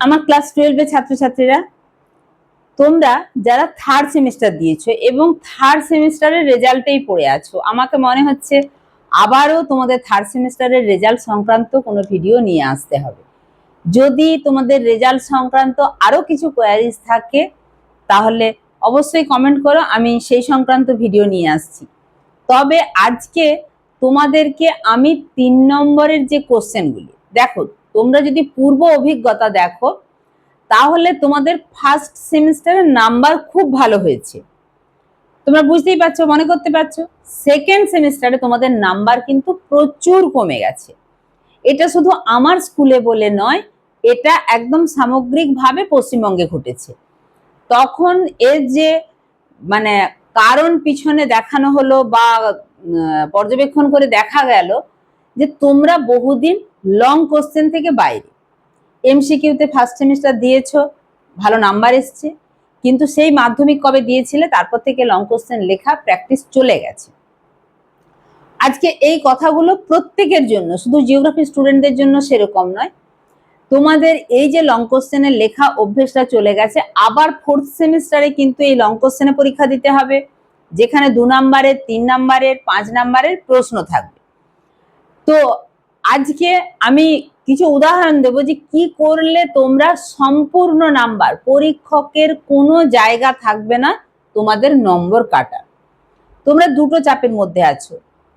আমার ক্লাস টুয়েলভের ছাত্রছাত্রীরা, তোমরা যারা থার্ড সেমিস্টার দিয়েছ এবং থার্ড সেমিস্টারের রেজাল্টেই পড়ে আছো, আমাকে মনে হচ্ছে আবারও তোমাদের থার্ড সেমিস্টারের রেজাল্ট সংক্রান্ত কোনো ভিডিও নিয়ে আসতে হবে। যদি তোমাদের রেজাল্ট সংক্রান্ত আরও কিছু কোয়ারিজ থাকে, তাহলে অবশ্যই কমেন্ট করো, আমি সেই সংক্রান্ত ভিডিও নিয়ে আসছি। তবে আজকে তোমাদেরকে আমি তিন নম্বরের যে কোশ্চেনগুলি দেখো তোমরা যদি পূর্ব অভিজ্ঞতা দেখো, তাহলে তোমাদের ফার্স্ট সেমিস্টারের নাম্বার খুব ভালো হয়েছে। তোমরা বুঝতেই পারছ, মনে করতে পারছ? সেকেন্ড সেমিস্টারে তোমাদের নাম্বার কিন্তু প্রচুর কমে গেছে। এটা শুধু আমার স্কুলে বলে নয়, এটা একদম সামগ্রিকভাবে পশ্চিমবঙ্গে ঘটেছে। তখন এর যে মানে কারণ পিছনে দেখানো হলো বা পর্যবেক্ষণ করে দেখা গেল যে তোমরা বহুদিন লং কোশ্চেন থেকে বাইরে। এমসিকিউতে ফার্স্ট সেমিস্টার দিয়েছ, ভালো নাম্বার এসছে, কিন্তু সেই মাধ্যমিক কবে দিয়েছিলে, তারপর থেকে লং কোশ্চেন লেখা প্র্যাকটিস চলে গেছে। আজকে এই কথাগুলো প্রত্যেকের জন্য, শুধু জিওগ্রাফি স্টুডেন্টদের জন্য সেরকম নয়, তোমাদের এই যে লং কোশ্চেনের লেখা অভ্যেসটা চলে গেছে, আবার ফোর্থ সেমিস্টারে কিন্তু এই লং কোশ্চেনে পরীক্ষা দিতে হবে, যেখানে দু নাম্বারের তিন নাম্বারের পাঁচ নাম্বারের প্রশ্ন থাকবে। তো আজকে আমি কিছু উদাহরণ দেব যে কি করলে তোমরা সম্পূর্ণ নাম্বার, পরীক্ষকের কোনো জায়গা থাকবে না, তোমাদের নম্বর কাটা। তোমরা দুটো চাপের মধ্যে আছো।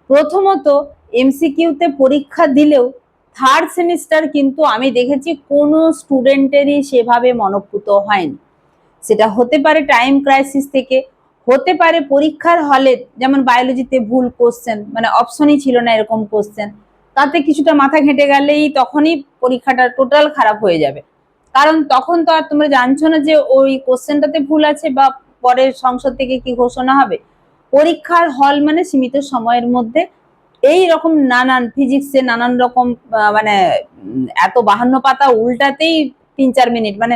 প্রথমত এমসিকিউতে পরীক্ষা দিলেও থার্ড সেমিস্টার কিন্তু আমি দেখেছি কোনো স্টুডেন্টেরই সেভাবে মনপ্রুত হয়নি। সেটা হতে পারে টাইম ক্রাইসিস থেকে, হতে পারে পরীক্ষার হলে যেমন বায়োলজিতে ভুল কোশ্চেন মানে অপশনই ছিল না এরকম কোশ্চেন তাতে কিছুটা মাথা ঘেঁটে গেলেই তখনই পরীক্ষাটা টোটাল খারাপ হয়ে যাবে। কারণ তখন তো আর তোমরা জানছো না যে ওই কোশ্চেনটাতে ভুল আছে বা পরের সংসদ থেকে কি ঘোষণা হবে। পরীক্ষার হল মানে সীমিত সময়ের মধ্যে এই রকম নানান ফিজিক্সে নানান রকম মানে এত বাহান্ন পাতা উল্টাতেই তিন চার মিনিট মানে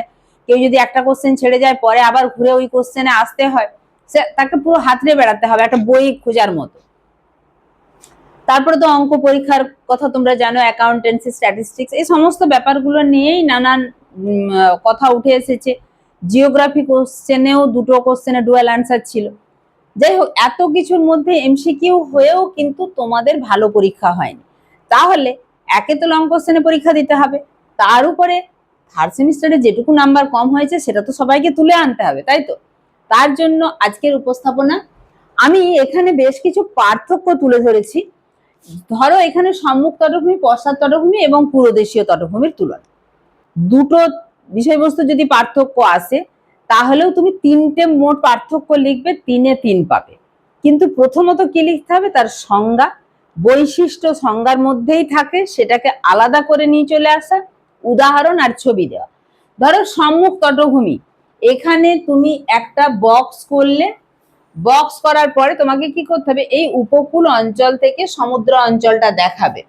কেউ যদি একটা কোশ্চেন ছেড়ে যায়, পরে আবার ঘুরে ওই কোশ্চেনে আসতে হয়, সে তাকে পুরো হাতড়ে বেড়াতে হবে, একটা বই খোঁজার মতো। তারপরে তো অঙ্ক পরীক্ষার কথা তোমরা জানো অ্যাকাউন্টেন্সি স্ট্যাটিস্টিক্স এই সমস্ত ব্যাপারগুলো নিয়েই নানান কথা উঠে এসেছে। জিওগ্রাফি কোশ্চেনেও দুটো কোশ্চেনে ডুয়াল অ্যান্সার ছিল। যাই হোক, এত কিছুর মধ্যে এমসিকিউ হয়েও কিন্তু তোমাদের ভালো পরীক্ষা হয়নি। তাহলে একে তো লং কোশ্চেনে পরীক্ষা দিতে হবে। তার উপরে থার্ড সেমিস্টারে যেটুকু নাম্বার কম হয়েছে, সেটা তো সবাইকে তুলে আনতে হবে, তাই তো? তার জন্য আজকের উপস্থাপনা। আমি এখানে বেশ কিছু পার্থক্য তুলে ধরেছি। ধরো এখানে সম্মুখ তটভূমি, পশ্চাৎ তটভূমি এবং পুরোদেশীয় তটভূমির তুলনা। দুটো বিষয়বস্তু যদি পার্থক্য আসে, তাহলেও তুমি তিনটে মোট পার্থক্য লিখবে, তিনে তিন পাবে। কিন্তু প্রথমত কি লিখতে হবে? তার সংজ্ঞা। বৈশিষ্ট্য সংজ্ঞার মধ্যেই থাকে, সেটাকে আলাদা করে নিয়ে চলে আসা, উদাহরণ আর ছবি দেওয়া। ধরো সম্মুখ তটভূমি। এখানে তুমি একটা বক্স করলে বক্স করার পরে তোমাকে কি করতে হবে? এই উপকূল অঞ্চল থেকে সমুদ্র অঞ্চলটা দেখাবে।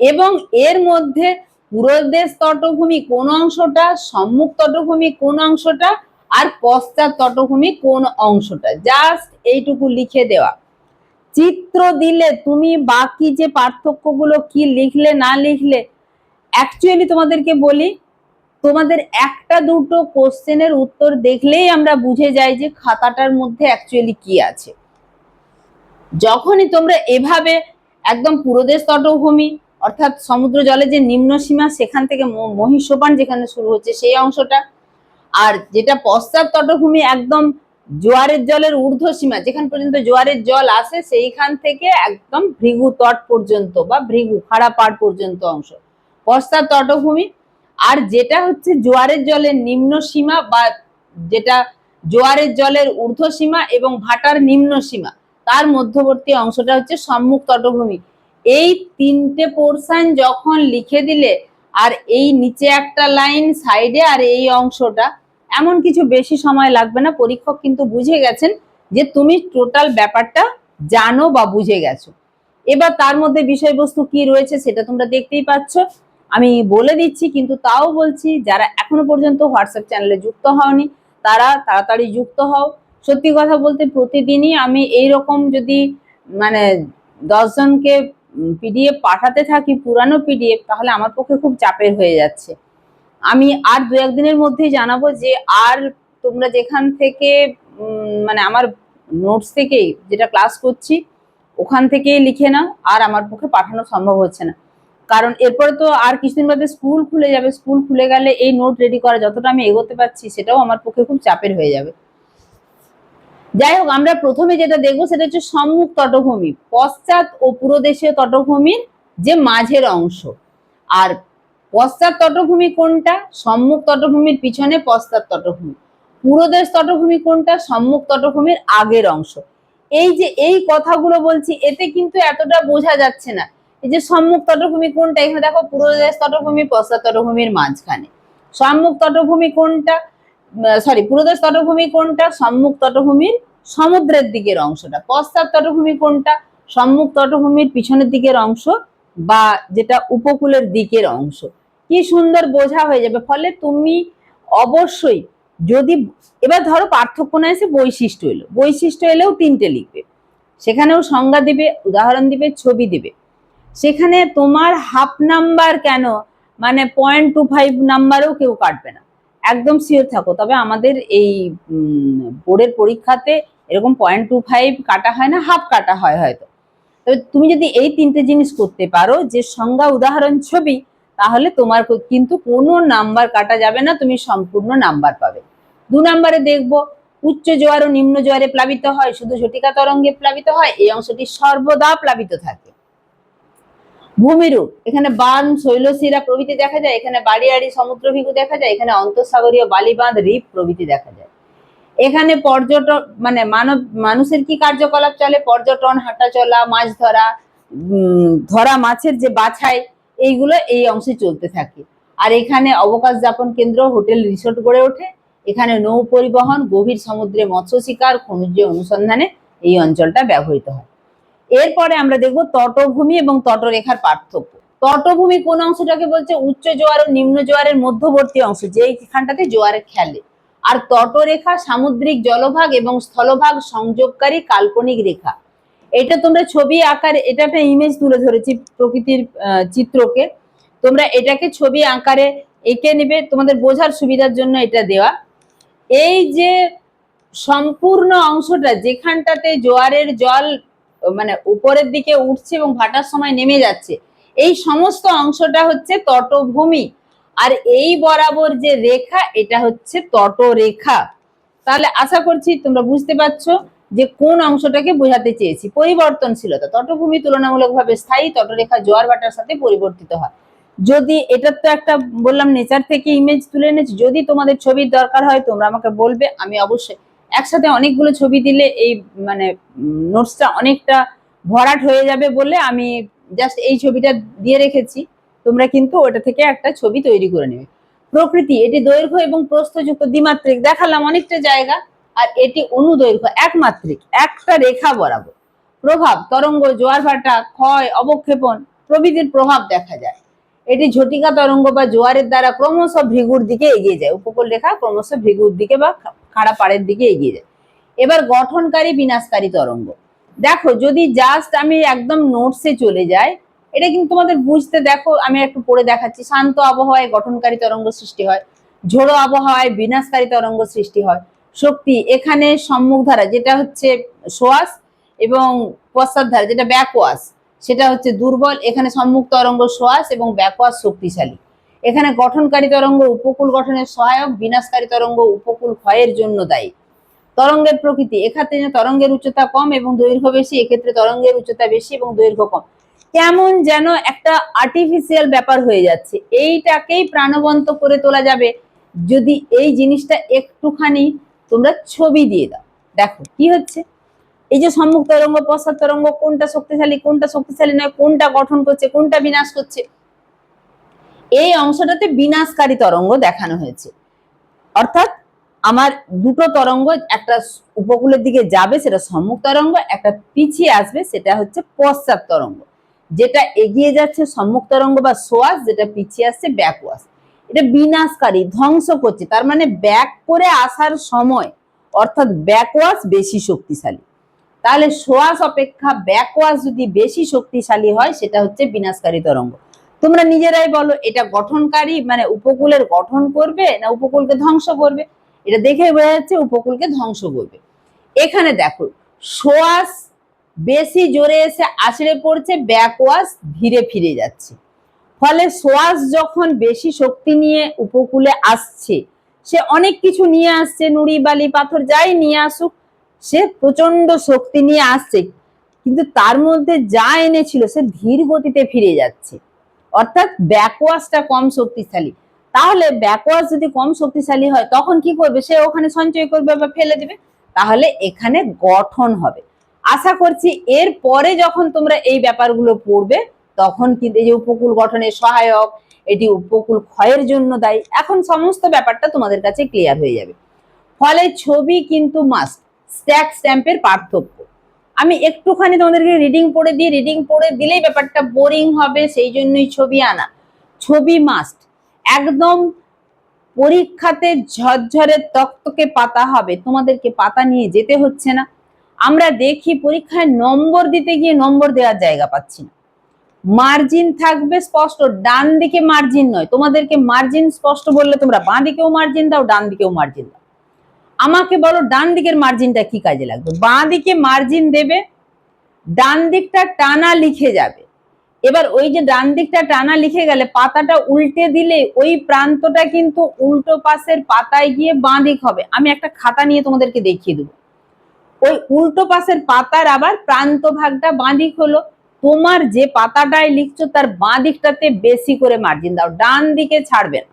এবং এর মধ্যে পুরোদেশ তটভূমি কোন অংশটা, সম্মুখ তটভূমি কোন অংশটা, আর পশ্চাৎ তটভূমি কোন অংশটা। জাস্ট এইটুকু লিখে দেওয়া। চিত্র দিলে তুমি বাকি যে পার্থক্যগুলো কি লিখলে, না লিখলে অ্যাকচুয়ালি তোমাদেরকে বলি তোমাদের একটা দুটো কোশ্চেনের উত্তর দেখলেই আমরা বুঝে যাই যে খাতাটার মধ্যে অ্যাকচুয়ালি কি আছে। যখনই তোমরা এভাবে একদম পুরোদেশ তটভূমি অর্থাৎ সমুদ্র জলে যে নিম্ন সীমা, সেখান থেকে মহিষোপান যেখানে শুরু হচ্ছে, সেই অংশটা। আর যেটা পশ্চাৎ তটভূমি, একদম জোয়ারের জলের ঊর্ধ্ব সীমা, যেখান পর্যন্ত জোয়ারের জল আসে, সেইখান থেকে একদম ভৃগু তট পর্যন্ত বা ভৃগু, খাড়া পাড় পর্যন্ত অংশ। পশ্চাৎ তটভূমি আর যেটা হচ্ছে জোয়ারের জলের নিম্ন সীমা বা যেটা জোয়ারের জলের ঊর্ধ্ব সীমা এবং ভাটার নিম্ন সীমা, তার মধ্যবর্তী অংশটা হচ্ছে সম্মুখ তটভূমি। এই তিনটে পোর্শন যখন লিখে দিলে আর এই নিচে একটা লাইন সাইডে আর এই অংশটা, এমন কিছু বেশি সময় লাগবে না। পরীক্ষক কিন্তু বুঝে গেছেন যে তুমি টোটাল ব্যাপারটা জানো বা বুঝে গেছো। এবার তার মধ্যে বিষয়বস্তু কি রয়েছে সেটা তোমরা দেখতেই পাচ্ছ। আমি বলে দিচ্ছি, কিন্তু তাও বলছি, যারা এখনও পর্যন্ত হোয়াটসঅ্যাপ চ্যানেলে যুক্ত হওনি, তারা তাড়াতাড়ি যুক্ত হও। সত্যি কথা বলতে প্রতিদিনই আমি এই রকম যদি মানে দশজনকে পিডিএফ পাঠাতে থাকি, পুরানো পিডিএফ, তাহলে আমার পক্ষে খুব চাপের হয়ে যাচ্ছে। আমি আর দু একদিনের মধ্যেই জানাব যে, আর তোমরা যেখান থেকে মানে আমার নোটস থেকেই যেটা ক্লাস করছি, ওখান থেকেই লিখে নাও, আর আমার পক্ষে পাঠানো সম্ভব হচ্ছে না। কারণ এরপরে তো আর কিছুদিন বাদে স্কুল খুলে যাবে। স্কুল খুলে গেলে এই নোট রেডি করা যতটা আমি এগোতে পারছি সেটাও আমার পক্ষে খুব চাপের হয়ে যাবে। যাই হোক, আমরা প্রথমে যেটা দেখব সেটা হচ্ছে সম্মুখ তটভূমি, পশ্চাৎ ও পুরোদেশীয় তটভূমির যে মাঝের অংশ। আর পশ্চাৎ তটভূমি কোনটা? সম্মুখ তটভূমির পিছনে পশ্চাৎ তটভূমি। পুরোদেশ তটভূমি কোনটা? সম্মুখ তটভূমির আগের অংশ। এই যে এই কথাগুলো বলছি, এতে কিন্তু এতটা বোঝা যাচ্ছে না। এই যে সম্মুখ তটভূমি কোনটা? এখানে দেখো পুরোদেশ তটভূমি, পশ্চাৎ তটভূমির মাঝখানে। সম্মুখ তটভূমি কোনটা? সরি পুরোদেশ তটভূমি কোনটা? সম্মুখ তটভূমির সমুদ্রের দিকের অংশটা। পশ্চাৎ তটভূমি কোনটা? সম্মুখ তটভূমির পিছনের দিকের অংশ বা যেটা উপকূলের দিকের অংশ। কি সুন্দর বোঝা হয়ে যাবে। ফলে তুমি অবশ্যই যদি, এবার ধরো পার্থক্য না এসে বৈশিষ্ট্য এলো। বৈশিষ্ট্য এলেও তিনটে লিখবে। সেখানেও সংজ্ঞা দিবে, উদাহরণ দিবে, ছবি দিবে। সেখানে তোমার হাফ নাম্বার কেন? মানে পয়েন্ট টু ফাইভ নাম্বারও কেউ কাটবে না। একদম সিওর থাকো। তবে আমাদের এই বোর্ডের পরীক্ষাতে এরকম পয়েন্ট টু ফাইভ কাটা হয় না হাফ কাটা হয় হয়তো। তবে তুমি যদি এই তিনটে জিনিস করতে পারো, যে সংজ্ঞা উদাহরণ ছবি, তাহলে তোমার কিন্তু কোনো নাম্বার কাটা যাবে না, তুমি সম্পূর্ণ নাম্বার পাবে। দু নাম্বারে দেখব, উচ্চ জোয়ার ও নিম্ন জোয়ারে প্লাবিত হয়, শুধু ঝটিকা তরঙ্গে প্লাবিত হয়, এই অংশটি সর্বদা প্লাবিত থাকে। ভূমিরূপ। এখানে বান, শৈলশিরা প্রভৃতি দেখা যায়। এখানে বাড়িয়াড়ি, সমুদ্রভিগু দেখা যায়। এখানে অন্তঃসাগরীয় বালিবাঁধ, রিপ প্রভৃতি দেখা যায়। এখানে পর্যটন মানে মানব, মানুষের কি কার্যকলাপ চলে? পর্যটন, হাঁটা চলা, মাছ ধরা ধরা মাছের যে বাছাই, এইগুলো এই অংশে চলতে থাকে। আর এখানে অবকাশ যাপন কেন্দ্র, হোটেল, রিসোর্ট গড়ে ওঠে। এখানে নৌ পরিবহন, গভীর সমুদ্রে মৎস্য শিকার, খনিজ অনুসন্ধানে এই অঞ্চলটা ব্যবহৃত হয়। এরপরে আমরা দেখব তটভূমি এবং তটরেখার পার্থক্য। তটভূমি কোন অংশটাকে বলছে উচ্চ জোয়ার ও নিম্ন জোয়ারের মধ্যবর্তী অংশ যেখানটাতে জোয়ারে খেলে। আর তটরেখা সামুদ্রিক জলভাগ এবং স্থলভাগ সংযোগকারী কাল্পনিক রেখা। এটা তোমরা ছবি আকারে, এটা একটা ইমেজ তুলে ধরেছি প্রকৃতির চিত্রকে। তোমরা এটাকে ছবি আকারে এঁকে নেবে, তোমাদের বোঝার সুবিধার জন্য এটা দেওয়া। এই যে সম্পূর্ণ অংশটা, যেখানটাতে জোয়ারের জল মানে উপরের দিকে উঠছে এবং ভাটার সময় নেমে যাচ্ছে। এই সমস্ত অংশটা হচ্ছে তটভূমি। আর এই বরাবর যে রেখা, এটা হচ্ছে তটরেখা। তাহলে আশা করছি তোমরা বুঝতে পারছ যে কোন অংশটাকে বোঝাতে চেয়েছি। পরিবর্তনশীলতা। তটভূমি তুলনামূলকভাবে স্থায়ী, তটরেখা জোয়ার ভাটার সাথে পরিবর্তিত হয়। যদি এটার তো একটা বললাম নেচার থেকে ইমেজ তুলে এনেছি। যদি তোমাদের ছবির দরকার হয়, তোমরা আমাকে বলবে, আমি অবশ্যই একসাথে অনেকগুলো ছবি দিলে এই মানে নোটসটা অনেকটা ভরাট হয়ে যাবে বলে আমি জাস্ট এই ছবিটা দিয়ে রেখেছি। তোমরা কিন্তু ওটা থেকে একটা ছবি তৈরি করে নেবে। প্রকৃতি, এটি দৈর্ঘ্য এবং প্রস্থযুক্ত দ্বিমাত্রিক। দেখালাম অনেকটা জায়গা, আর এটি অনুদৈর্ঘ্য, একমাত্রিক, একটা রেখা বরাবর। প্রভাব, তরঙ্গ, জোয়ার ভাটা, ক্ষয়, অবক্ষেপণ, প্রভৃতির প্রভাব দেখা যায়। এটি ঝটিকা তরঙ্গ বা জোয়ারের দ্বারা ক্রমশ ভৃগুর দিকে এগিয়ে যায়। উপকূল রেখা ক্রমশ ভৃগুর দিকে বা খাড়া পাড়ের দিকে এগিয়ে যায়। এবার গঠনকারী, বিনাশকারী তরঙ্গ। দেখো, যদি জাস্ট আমি একদম নোটসে চলে যাই, এটা কিন্তু তোমাদের বুঝতে দেখো, আমি একটু পড়ে দেখাচ্ছি। শান্ত আবহাওয়ায় গঠনকারী তরঙ্গ সৃষ্টি হয়, ঝোড়ো আবহাওয়ায় বিনাশকারী তরঙ্গ সৃষ্টি হয়। শক্তি এখানে সম্মুখ ধারা যেটা হচ্ছে সোয়াস এবং পশ্চাৎ ধারা যেটা ব্যাকওয়াস সেটা হচ্ছে দুর্বল। এখানে সম্মুখ তরঙ্গ সোয়াস এবং ব্যাকওয়াস শক্তিশালী। এখানে গঠনকারী তরঙ্গ উপকূল গঠনের সহায়ক বিনাশকারী তরঙ্গ উপকূল ক্ষয়ের জন্য দায়ী। তরঙ্গের প্রকৃতি এক্ষেত্রে তরঙ্গের উচ্চতা কম এবং দৈর্ঘ্য বেশি, এক্ষেত্রে তরঙ্গের উচ্চতা বেশি এবং দৈর্ঘ্য কম। কেমন যেন একটা আর্টিফিশিয়াল ব্যাপার হয়ে যাচ্ছে। এইটাকেই প্রাণবন্ত করে তোলা যাবে। যদি এই জিনিসটা একটুখানি তোমরা ছবি দিয়ে দাও। দেখো, কি হচ্ছে? এই যে সম্মুখ তরঙ্গ, পশ্চাৎ তরঙ্গ, কোনটা শক্তিশালী কোনটা শক্তিশালী নয়, কোনটা গঠন করছে, কোনটা বিনাশ করছে এই অংশটাতে বিনাশকারী তরঙ্গ দেখানো হয়েছে। অর্থাৎ আমার দুটো তরঙ্গ একটা উপকূলের দিকে যাবে, সেটা সম্মুখ তরঙ্গ, একটা পিছিয়ে আসবে, সেটা হচ্ছে পশ্চাৎ তরঙ্গ। যেটা এগিয়ে যাচ্ছে সম্মুখ তরঙ্গ বা সোয়াস, যেটা পিছিয়ে আসছে ব্যাকওয়াস এটা বিনাশকারী, ধ্বংস করছে, তার মানে ব্যাক করে আসার সময়, অর্থাৎ ব্যাকওয়াস বেশি শক্তিশালী। তাহলে সোয়াস অপেক্ষা ব্যাকওয়াস যদি বেশি শক্তিশালী হয়, সেটা হচ্ছে বিনাশকারী তরঙ্গ। তোমরা নিজেরাই বলো, এটা গঠনকারী মানে উপকূলের গঠন করবে না উপকূলকে ধ্বংস করবে? এটা দেখে বোঝা যাচ্ছে উপকূলকে ধ্বংস করবে। এখানে দেখো, সোয়াস বেশি জোরে এসে আছড়ে পড়ছে, ব্যাকওয়াশ ধীরে ফিরে যাচ্ছে। ফলে সোয়াস যখন বেশি শক্তি নিয়ে উপকূলে আসছে, সে অনেক কিছু নিয়ে আসছে, নুড়ি, বালি, পাথর যাই নিয়ে আসুক, সে প্রচণ্ড শক্তি নিয়ে আসছে। কিন্তু তার মধ্যে যা এনেছিল, সে ধীর গতিতে ফিরে যাচ্ছে। অর্থাৎ ব্যাকওয়াশটা কম শক্তিশালী। তাহলে ব্যাকওয়াশ যদি কম শক্তিশালী হয়, তখন কি করবে? সে ওখানে সঞ্চয় করবে বা ফেলে দেবে। তাহলে এখানে গঠন হবে। আশা করছি এর পরে যখন তোমরা এই ব্যাপারগুলো পড়বে, তখন কিন্তু এই যে উপকূল গঠনে সহায়ক, এটি উপকূল ক্ষয়ের জন্য দায়ী, এখন সমস্ত ব্যাপারটা তোমাদের কাছে ক্লিয়ার হয়ে যাবে। ফলে ছবি কিন্তু মাস্ট স্ট্যাক স্ট্যাম্পের পার্থক্য। আমি একটুখানি তোমাদেরকে রিডিং পড়ে দিই রিডিং পড়ে দিলেই ব্যাপারটা বোরিং হবে, সেই জন্যই ছবি আনা। ছবি মাস্ট একদম পরীক্ষাতে ঝরঝরে তক্তকে পাতা হবে, তোমাদেরকে পাতা নিয়ে যেতে হচ্ছে না। আমরা দেখি পরীক্ষায় নম্বর দিতে গিয়ে নম্বর দেওয়ার জায়গা পাচ্ছি না। মার্জিন থাকবে স্পষ্ট, ডান দিকে মার্জিন নয়। তোমাদেরকে মার্জিন স্পষ্ট বললে তোমরা বাঁ দিকেও মার্জিন দাও, ডান দিকেও মার্জিন দাও। আমাকে বলো, ডান দিকের মার্জিনটা কি কাজে লাগবে? বাঁ দিকে মার্জিন দেবে, ডান দিকটা টানা লিখে যাবে। এবার ওই যে ডান দিকটা টানা লিখে গেলে পাতাটা উল্টে দিলে ওই প্রান্তটা কিন্তু উল্টো পাশের পাতায় গিয়ে বাঁ দিক হবে। আমি একটা খাতা নিয়ে তোমাদেরকে দেখিয়ে দেবো। ওই উল্টো পাশের পাতার আবার প্রান্ত ভাগটা বাঁ দিক হলো। তোমার যে পাতাটায় লিখছো, তার বাঁ দিকটাতে বেশি করে মার্জিন দাও। ডান দিকে ছাড়বে না।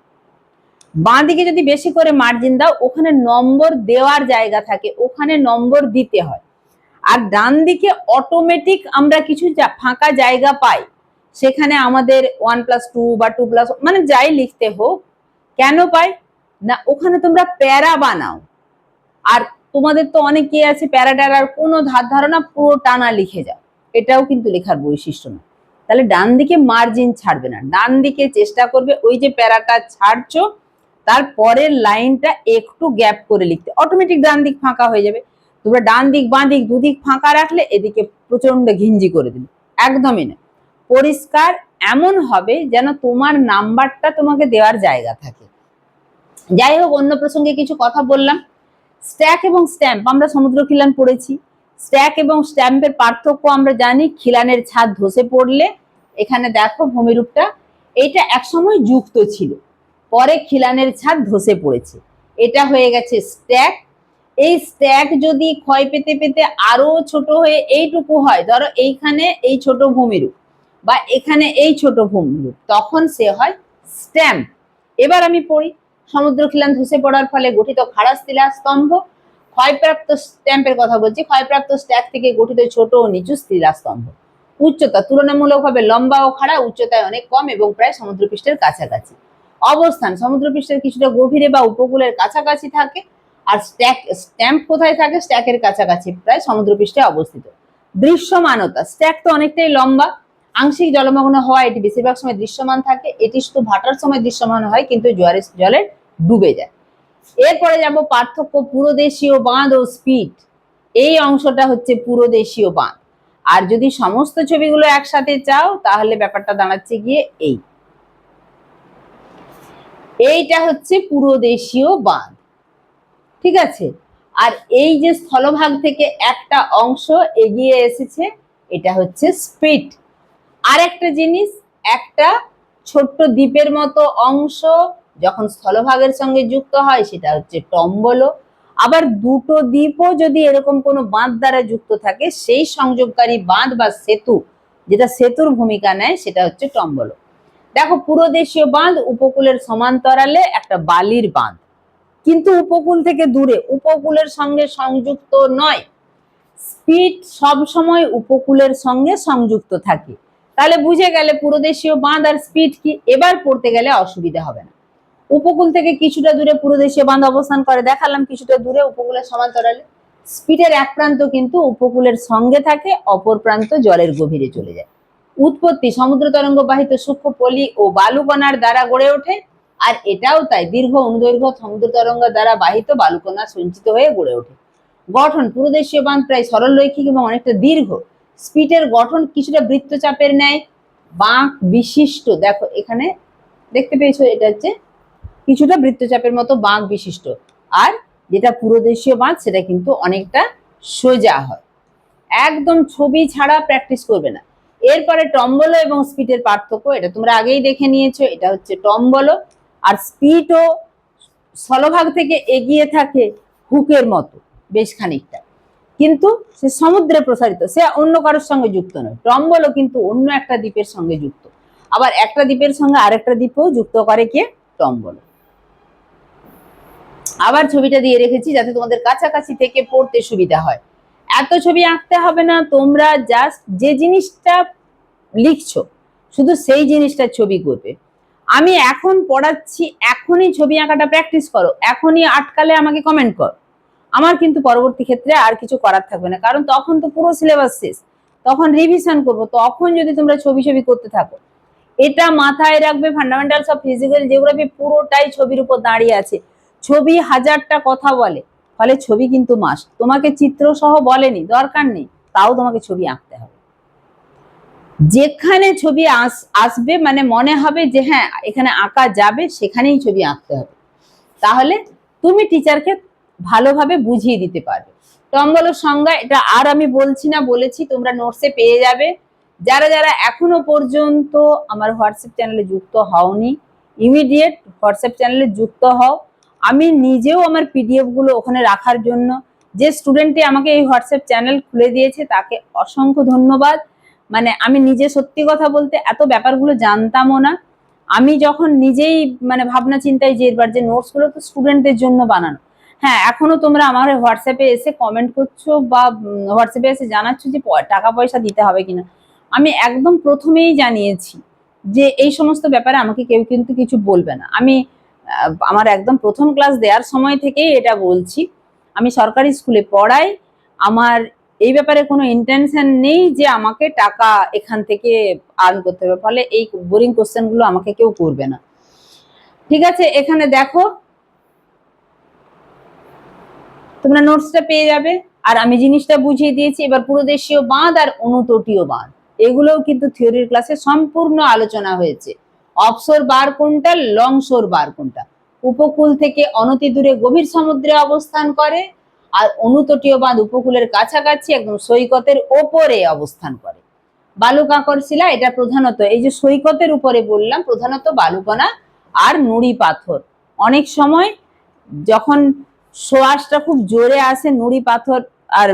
বাঁ দিকে যদি বেশি করে মার্জিন দাও, ওখানে নম্বর দেওয়ার জায়গা থাকে, ওখানে নম্বর দিতে হয়। আর ডান দিকে অটোমেটিক আমরা কিছু ফাঁকা জায়গা পাই, সেখানে আমাদের ওয়ান প্লাস টু বা টু প্লাস মানে যাই লিখতে হোক, কেন পাই? না, ওখানে তোমরা প্যারা বানাও। আর তোমাদের তো অনেকে আছে, প্যারা ট্যারার কোনো ধার ধারণা, পুরো টানা লিখে যাও। এটাও কিন্তু লেখার বৈশিষ্ট্য না। তাহলে ডান দিকে মার্জিন ছাড়বে না। ডান দিকে চেষ্টা করবে, ওই যে প্যারাটা ছাড়ছো তার পরের লাইনটা একটু গ্যাপ করে লিখতে। অটোমেটিক ডান দিক ফাঁকা হয়ে যাবে। তোমরা ডান দিক, বাঁ দিক দুদিক ফাঁকা রাখলে এদিকে প্রচণ্ড ঘিঞ্জি করে দিলে একদমই না। পরিষ্কার এমন হবে যেন তোমার নাম্বারটা তোমাকে দেওয়ার জায়গা থাকে। যাই হোক, অন্য প্রসঙ্গে কিছু কথা বললাম। স্ট্যাক এবং স্ট্যাম্প আমরা সমুদ্র খিলান পড়েছি। স্ট্যাক এবং স্ট্যাম্পের পার্থক্য আমরা জানি, খিলানের ছাদ ধসে পড়লে এখানে দেখো ভূমিরূপটা এটা একসময় যুক্ত ছিল। পরে খিলানের ছাদ ধসে পড়েছে। এটা হয়ে গেছে স্ট্যাক এই স্ট্যাক যদি ক্ষয় পেতে পেতে আরও ছোট হয়ে এইটুকু হয়, ধরো এইখানে এই ছোট ভূমিরূপ বা এখানে এই ছোট ভূমিরূপ, তখন সে হয় স্ট্যাম্প এবার আমি পড়ি সমুদ্র খিলান ধসে পড়ার ফলে গঠিত খাড়া শিলা স্তম্ভ। ক্ষয়প্রাপ্ত স্ট্যাম্পের কথা বলছি, ক্ষয়প্রাপ্ত স্ট্যাক থেকে গঠিত ছোট ও নিচু স্তম্ভ। উচ্চতা তুলনামূলকভাবে লম্বা ও খাড়া, উচ্চতায় অনেক কম এবং প্রায় সমুদ্রপৃষ্ঠের কাছাকাছি। অবস্থান। সমুদ্রপৃষ্ঠের কিছুটা গভীরে বা উপকূলের কাছাকাছি থাকে আর স্ট্যাক স্ট্যাম্প কোথায় থাকে? স্ট্যাকের কাছাকাছি, প্রায় সমুদ্রপৃষ্ঠে অবস্থিত। দৃশ্যমানতা স্ট্যাক তো অনেকটাই লম্বা। আংশিক জলমগ্ন হওয়া এটি বেশিরভাগ সময় দৃশ্যমান থাকে। এটি শুধু ভাটার সময় দৃশ্যমান হয়, কিন্তু জোয়ারের, জলে ডুবে যায়। এরপরে যাব পার্থক্য পুরোদেশীয় বাঁধ ও স্পিড। এই অংশটা হচ্ছে পুরোদেশীয় বাঁধ। আর যদি সমস্ত ছবিগুলো একসাথে চাও, তাহলে ব্যাপারটা দাঁড়াচ্ছে গিয়ে এই। এইটা হচ্ছে পুরোদেশীয় বাঁধ। ঠিক আছে? আর এই যে স্থলভাগ থেকে একটা অংশ এগিয়ে এসেছে, এটা হচ্ছে স্পিড। আর একটা জিনিস, একটা ছোট্ট দ্বীপের মতো অংশ যখন স্থলভাগের সঙ্গে যুক্ত হয়, সেটা হচ্ছে টম্বল। আবার দুটো দ্বীপও যদি এরকম কোনো বাঁধ দ্বারা যুক্ত থাকে, সেই সংযোগকারী বাঁধ বা সেতু, যেটা সেতুর ভূমিকা নেয়, সেটা হচ্ছে টম্বল। দেখো পুরোদেশীয় বাঁধ উপকূলের সমান্তরালে একটা বালির বাঁধ। কিন্তু উপকূল থেকে দূরে, উপকূলের সঙ্গে সংযুক্ত নয়। স্পিড সব সময় উপকূলের সঙ্গে সংযুক্ত থাকে। তাহলে বুঝে গেলে পুরোদেশীয় বাঁধ আর স্পিড কি? এবার পড়তে গেলে অসুবিধা হবে না। উপকূল থেকে কিছুটা দূরে পুরোদেশীয় বাঁধ অবস্থান করে, দেখালাম কিছুটা দূরে উপকূলের সমান্তরালে। স্পিডের এক প্রান্ত কিন্তু উপকূলের সঙ্গে থাকে, অপর প্রান্ত জলের গভীরে চলে যায়। উৎপত্তি সমুদ্র তরঙ্গ বাহিত সূক্ষ্ম পলি ও বালুকণার দ্বারা গড়ে ওঠে, আর এটাও তাই দীর্ঘ অনুদৈর্ঘ্য সমুদ্র তরঙ্গ দ্বারা বাহিত বালুকণা সঞ্চিত হয়ে গড়ে ওঠে। গঠন পুরোদেশীয় বাঁধ প্রায় সরল রৈখিক এবং অনেকটা দীর্ঘ। স্পিটের গঠন কিছুটা বৃত্তচাপের ন্যায়। বাঁক বিশিষ্ট, দেখো এখানে দেখতে পেয়েছ, এটা হচ্ছে কিছুটা বৃত্তচাপের মতো বাঁক বিশিষ্ট। আর যেটা পুরোদেশীয় বাঁক সেটা কিন্তু অনেকটা সোজা হয়। একদম ছবি ছাড়া প্র্যাকটিস করবে না। এরপরে টম্বলো এবং স্পিডের পার্থক্য, এটা তোমরা আগেই দেখে নিয়েছো, এটা হচ্ছে টম্বলো। আর স্পিডও স্থলভাগ থেকে এগিয়ে থাকে হুকের মতো, বেশ খানিকটা। কিন্তু সে সমুদ্রে প্রসারিত, সে অন্য কারোর সঙ্গে যুক্ত নয়। টম্বলো কিন্তু অন্য একটা দ্বীপের সঙ্গে যুক্ত। আবার একটা দ্বীপের সঙ্গে আরেকটা দ্বীপও যুক্ত করে কে? টম্বলো। আবার ছবিটা দিয়ে রেখেছি যাতে তোমাদের কাছাকাছি থেকে পড়তে সুবিধা হয়। এত ছবি আঁকতে হবে না, তোমরা জাস্ট যে জিনিসটা লিখছো, শুধু সেই জিনিসটার ছবি করবে। আমি এখন পড়াচ্ছি, এখনই ছবি আঁকাটা প্র্যাকটিস করো, এখনই আটকালে আমাকে কমেন্ট কর। আমার কিন্তু পরবর্তী ক্ষেত্রে আর কিছু করার থাকবে না, কারণ তখন তো পুরো সিলেবাস শেষ। তখন রিভিশন করব, তখন যদি তোমরা ছবি ছবি করতে থাকো। এটা মাথায় রাখবে ফান্ডামেন্টালস অফ ফিজিক্যাল জিওগ্রাফি পুরোটাই ছবির উপর দাঁড়িয়ে আছে। ছবি হাজারটা কথা বলে ফলে ছবি কিন্তু মাস তোমাকে চিত্র সহ বলেনি, দরকার নেই, তাও তোমাকে ছবি আঁকতে হবে। যেখানে ছবি আস, আসবে মানে মনে হবে যে হ্যাঁ এখানে আঁকা যাবে, সেখানেই ছবি আঁকতে হবে। তাহলে তুমি টিচারকে ভালোভাবে বুঝিয়ে দিতে পারবে। টম্বলের সংজ্ঞা, এটা আর আমি বলছি না, বলেছি, তোমরা নোটসে পেয়ে যাবে। যারা যারা এখনও পর্যন্ত আমার হোয়াটসঅ্যাপ চ্যানেলে যুক্ত হওনি ইমিডিয়েট হোয়াটসঅ্যাপ চ্যানেলে যুক্ত হও। আমি নিজেও আমার পিডিএফগুলো ওখানে রাখার জন্য যে স্টুডেন্টটি আমাকে এই হোয়াটসঅ্যাপ চ্যানেল খুলে দিয়েছে, তাকে অসংখ্য ধন্যবাদ। মানে আমি নিজে সত্যি কথা বলতে এত ব্যাপারগুলো জানতামও না। আমি যখন নিজেই মানে ভাবনা চিন্তায় যে এবার যে নোটসগুলো তো স্টুডেন্টদের জন্য বানানো। হ্যাঁ এখনও তোমরা আমার হোয়াটসঅ্যাপে এসে কমেন্ট করছ বা হোয়াটসঅ্যাপে এসে জানাচ্ছ যে টাকা পয়সা দিতে হবে কিনা। আমি একদম প্রথমেই জানিয়েছি যে এই সমস্ত ব্যাপারে আমাকে কেউ কিন্তু কিছু বলবে না। আমি আমার একদম প্রথম ক্লাস দেওয়ার সময় থেকেই এটা বলছি। আমি সরকারি স্কুলে পড়াই। আমার এই ব্যাপারে কোনো ইন্টেনশন নেই যে আমাকে টাকা এখান থেকে আর্ন করতে হবে। ফলে এই বোরিং কোশ্চেনগুলো আমাকে কেউ করবে না। ঠিক আছে, এখানে দেখো। তোমরা নোটসটা পেয়ে যাবে। আর আমি জিনিসটা বুঝিয়ে দিয়েছি, এবার পুরোদেশীয় বাঁধ আর অনুতটীয় বাঁধ। এগুলোও কিন্তু থিওরির ক্লাসে সম্পূর্ণ আলোচনা হয়েছে। অফশোর বার কোনটা লংশোর বার কোনটা? উপকূল থেকে অনতি দূরে গভীর সমুদ্রে অবস্থান করে আর অনুতটীয় বাঁধ উপকূলের কাছাকাছি একদম সৈকতের ওপরে অবস্থান করে। বালু কাঁকর শিলা, এটা প্রধানত, এই যে সৈকতের উপরে বললাম, প্রধানত বালুকণা আর নুড়ি পাথর। অনেক সময় যখন সোয়াসটা খুব জোরে আসে নুড়ি পাথর আর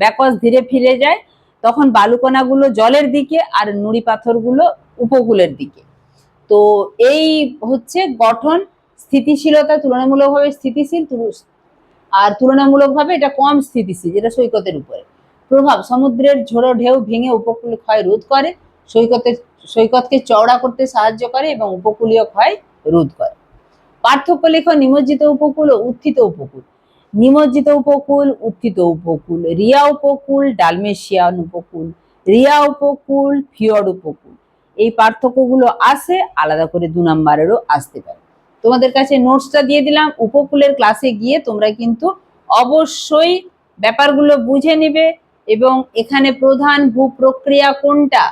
ব্যাকস ধীরে ফিরে যায়, তখন বালুকণাগুলো জলের দিকে আর নুড়ি পাথরগুলো উপকূলের দিকে। তো এই হচ্ছে গঠন স্থিতিশীলতা তুলনামূলকভাবে স্থিতিশীল আর তুলনামূলকভাবে এটা কম স্থিতিশীল, যেটা সৈকতের উপরে। প্রভাব সমুদ্রের ঝোড়ো ঢেউ ভেঙে উপকূল ক্ষয় রোধ করে, সৈকতের, সৈকতকে চওড়া করতে সাহায্য করে এবং উপকূলীয় ক্ষয় রোধ করে। পার্থক্য লেখ, নিমজ্জিত উপকূল ও উত্থিত উপকূল। নিমজ্জিত উপকূল, উত্থিত উপকূল। রিয়া উপকূল, ডালমেশিয়ান উপকূল। রিয়া উপকূল ফিয়র্ড উপকূল। এই পার্থক্যগুলো আসে আলাদা করে দু নাম্বারেরও আসতে পারে। তোমাদের কাছে নোটসটা দিয়ে দিলাম, উপকূলের ক্লাসে গিয়ে তোমরা কিন্তু অবশ্যই ব্যাপারগুলো বুঝে নিবে এবং এখানে প্রধান ভূপ্রক্রিয়া কোনটা?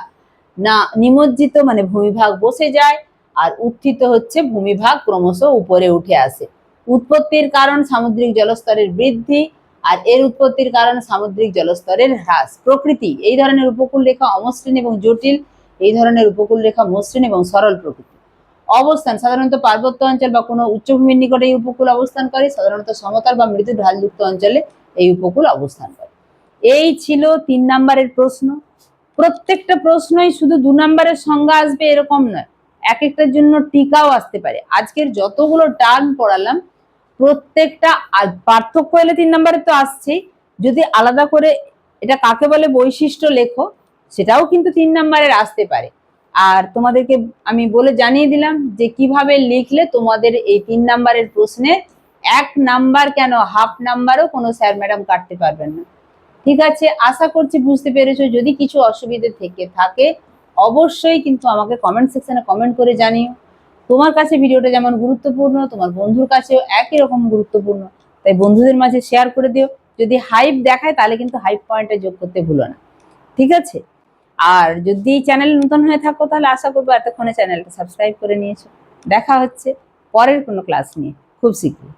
না, নিমজ্জিত মানে ভূমিভাগ বসে যায় আর উত্থিত হচ্ছে ভূমিভাগ ক্রমশ উপরে উঠে আসে। উৎপত্তির কারণ সামুদ্রিক জলস্তরের বৃদ্ধি আর এর উৎপত্তির কারণ সামুদ্রিক জলস্তরের হ্রাস। প্রকৃতি, এই ধরনের উপকূল রেখা অমসৃণ এবং জটিল। এই ধরনের উপকূল রেখা মসৃণ এবং সরল প্রকৃতি। অবস্থান সাধারণত পার্বত্য অঞ্চল বা কোনো উচ্চভূমির নিকটে এই উপকূল অবস্থান করে, সাধারণত সমতল বা মৃদু ঢালযুক্ত অঞ্চলে এই উপকূল অবস্থান করে। এই ছিল তিন নাম্বারের প্রশ্ন। প্রত্যেকটা প্রশ্নই শুধু দু নাম্বারের সংজ্ঞা আসবে এরকম নয়, এক একটার জন্য টিকাও আসতে পারে। আজকের যতগুলো টার্ম পড়ালাম, প্রত্যেকটা পার্থক্য এলে তিন নাম্বারে তো আসছেই। যদি আলাদা করে, এটা কাকে বলে বৈশিষ্ট্য লেখো সেটাও কিন্তু তিন নাম্বারের আসতে পারে। আর তোমাদেরকে আমি বলে জানিয়ে দিলাম যে কীভাবে লিখলে তোমাদের এই তিন নাম্বারের প্রশ্নে এক নাম্বার কেন হাফ নাম্বারও কোনো স্যার ম্যাডাম কাটতে পারবেন না। ঠিক আছে, আশা করছি বুঝতে পেরেছ। যদি কিছু অসুবিধে থেকে থাকে, অবশ্যই কিন্তু আমাকে কমেন্ট সেকশনে কমেন্ট করে জানিও। তোমার কাছে ভিডিওটা যেমন গুরুত্বপূর্ণ, তোমার বন্ধুর কাছেও একই রকম গুরুত্বপূর্ণ। তাই বন্ধুদের মাঝে শেয়ার করে দিও। যদি হাইপ দেখায়, তাহলে কিন্তু হাইপ পয়েন্টে যোগ করতে ভুলো না। ঠিক আছে? আর যদি চ্যানেল নতুন হয়ে থাকো, তাহলে আশা করব এতক্ষণে চ্যানেলটা সাবস্ক্রাইব করে নিয়েছো। দেখা হচ্ছে পরের কোনো ক্লাস নিয়ে, খুব শীঘ্রই।